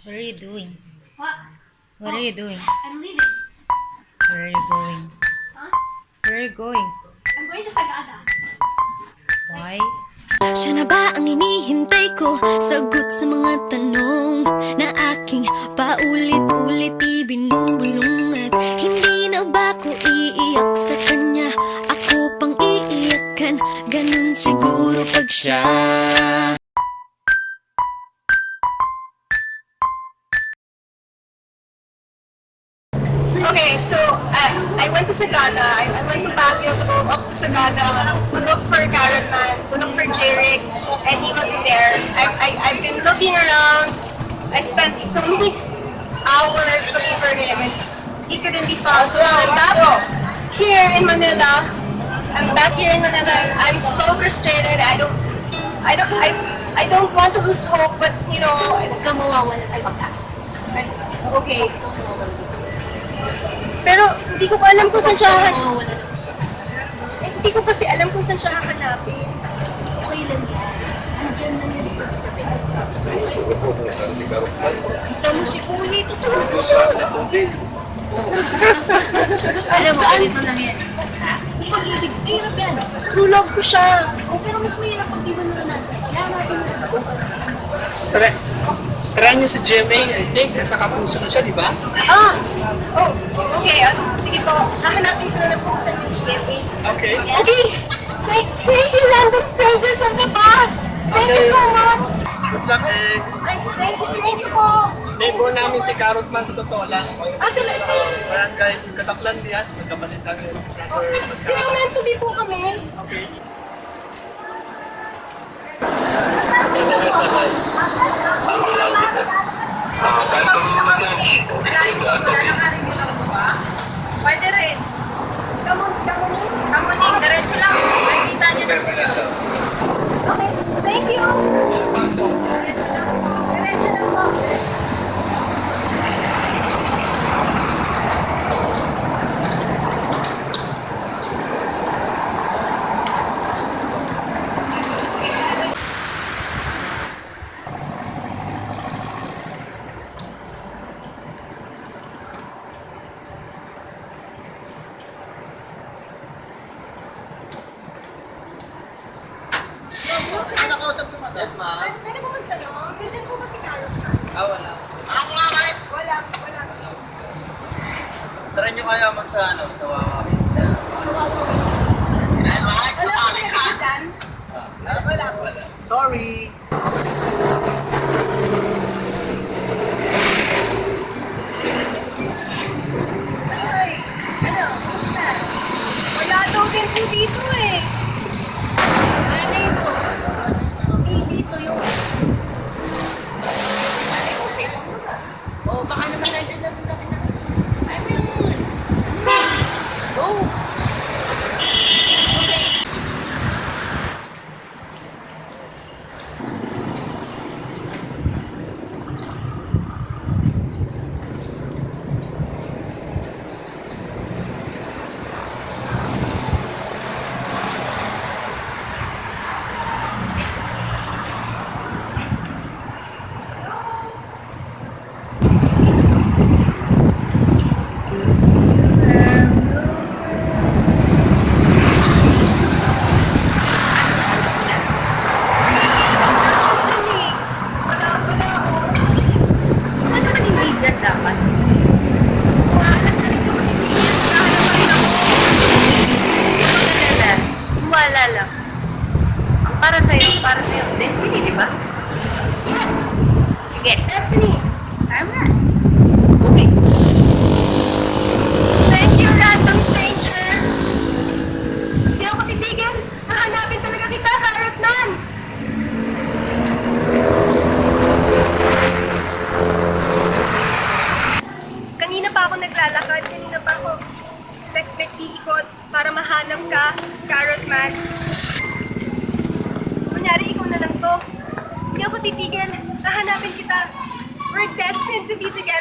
What are you doing? What? What are you doing? I'm leaving. Where are you going? Huh? Where are you going? I'm going to Sagada. Why? Siya na ba ang inihintay ko? Sagot sa mga tanong na aking paulit-ulit ibinubulong At hindi na ba ko iiyak sa kanya? Ako pang iiyakan, ganun siguro pag siya Okay, so uh, I went to Sagada. I, I went to Baguio to go up to Sagada to look for Carrot Man, to look for Jeric, and he wasn't there. I, I, I've been looking around. I spent so many hours looking for him, and he couldn't be found. So I'm back here in Manila. I'm back here in Manila. I'm so frustrated. I don't, I don't, I, I don't want to lose hope, but you know. Ay, Okay. Pero hindi ko pa alam kung saan siya hahanapin. Eh, hindi ko kasi alam kung saan siya hahanapin. Okay lang yan. Andiyan na yung stop Kita mo si Kuli, tutulog ko siya. Alam mo, ganito lang yan. Pag-ibig, mahirap yan. True love ko siya. Oh, pero mas mahirap pag di mo naranasan. Kaya natin Try, try nyo sa GMA, I think, nasa kapuso na siya, di ba? Ah! Oh, okay. ah, sige po. Hahanapin ko na lang po sa yung GMA. Okay. Okay. Thank, thank you, random strangers of the past. Thank you so much. Good luck, Ex. Thank, thank you, thank you po. Neighbor namin si Carrot Man sa totoo lang. Ah, talaga. Barangay Kataklan Diaz, magkapatid lang yun. Brother, Kaya meant to be po kami. Okay. interpretando. Yes, ma'am. Pwede po magtanong? Pwede po ba si Carol? Ah, wala. Wala, wala. Try nyo kaya ma'am sa ano, sa Wawa. Sa... Wala po kaya siya dyan? Wala po. Sorry. Ay, ano, basta. Wala daw din po dito eh. Malay mo. Hindi dito yung... Malay mo sa'yo. O, baka naman nandiyan na sa tabi na. Ay, mo naman. Go. Siya dyan eh. Wala, wala. Ano naman hindi dyan dapat? Maalam na rin naman hindi dyan. Nahanap pa rin ako. Wala Wala lang. Ang para sa'yo, para sa'yo, destiny, di ba? Yes. Sige, destiny. To be together.